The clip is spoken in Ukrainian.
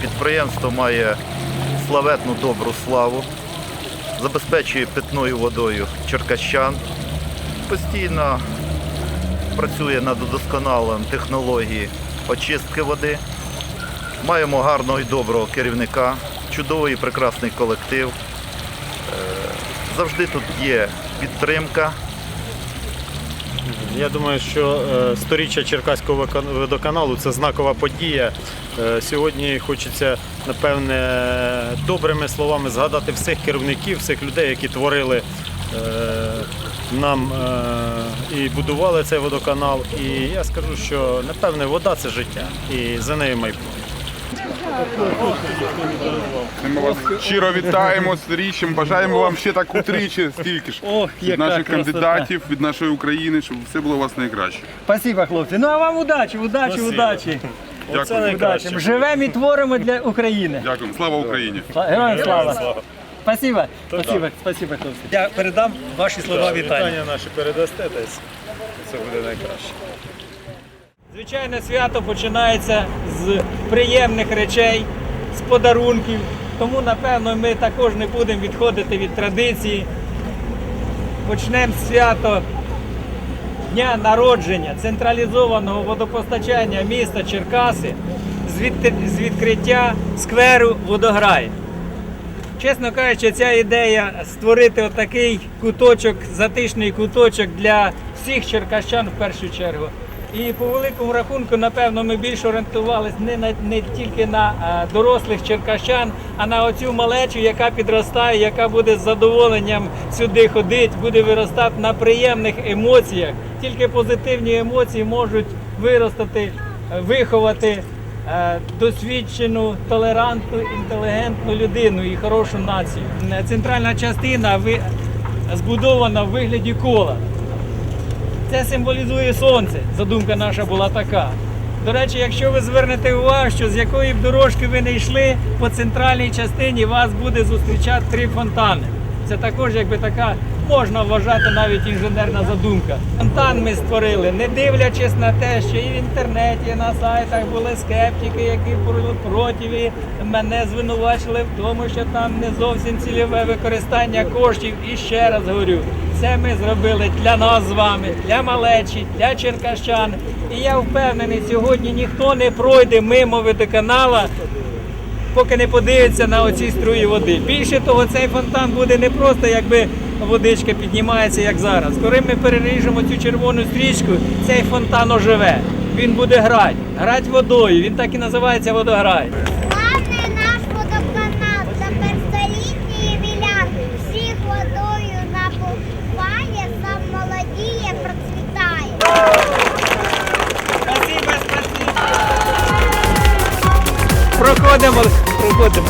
Підприємство має славетну добру славу, забезпечує питною водою черкащан, постійно працює над удосконаленням технології очистки води. Маємо гарного і доброго керівника, чудовий і прекрасний колектив. Е, Завжди тут є підтримка. Я думаю, що е, сторіччя Черкаського водоканалу це знакова подія. Е, Сьогодні хочеться, напевне, добрими словами згадати всіх керівників, всіх людей, які творили е, нам е, і будували цей водоканал. І я скажу, що напевне вода це життя і за нею майбутнє. Ми вас щиро вітаємо з річчям. Бажаємо вам ще так утричі, стільки ж від наших кандидатів, від нашої України, щоб все було у вас найкраще. Спасибо, хлопці. Ну а вам удачі, удачі, удачі. Оце Дякую. удачі. Живемо і творимо для України. Дякую. Слава Україні! Героям слава. Спасибо, спасибо, спасибо, хлопці. Я передам ваші слова вітання. Вітання наші передасте, та й це буде найкраще. Звичайно, свято починається з приємних речей, з подарунків. Тому, напевно, ми також не будемо відходити від традиції. Почнемо свято дня народження централізованого водопостачання міста Черкаси з, від- з відкриття скверу Водограй. Чесно кажучи, ця ідея створити отакий куточок, затишний куточок для всіх черкащан в першу чергу. І по великому рахунку, напевно, ми більше орієнтувалися не, на, не тільки на е, дорослих черкащан, а на оцю малечу, яка підростає, яка буде з задоволенням сюди ходити, буде виростати на приємних емоціях. Тільки позитивні емоції можуть виростати, е, виховати е, досвідчену, толерантну, інтелігентну людину і хорошу націю. Центральна частина ви- збудована в вигляді кола. Це символізує сонце. Задумка наша була така. До речі, якщо ви звернете увагу, що з якої б дорожки ви не йшли, по центральній частині вас буде зустрічати три фонтани. Це також якби така можна вважати навіть інженерна задумка. Фонтан ми створили, не дивлячись на те, що і в інтернеті, і на сайтах були скептики, які були проти мене звинувачили в тому, що там не зовсім цільове використання коштів. І ще раз говорю, це ми зробили для нас з вами, для малечі, для черкащан. І я впевнений, сьогодні ніхто не пройде мимо водоканала, поки не подивиться на оці струї води. Більше того, цей фонтан буде не просто якби водичка піднімається, як зараз. Коли ми переріжемо цю червону стрічку, цей фонтан оживе. Він буде грати, грати водою. Він так і називається водограй. നമ്മൾ റിപ്പോർട്ട്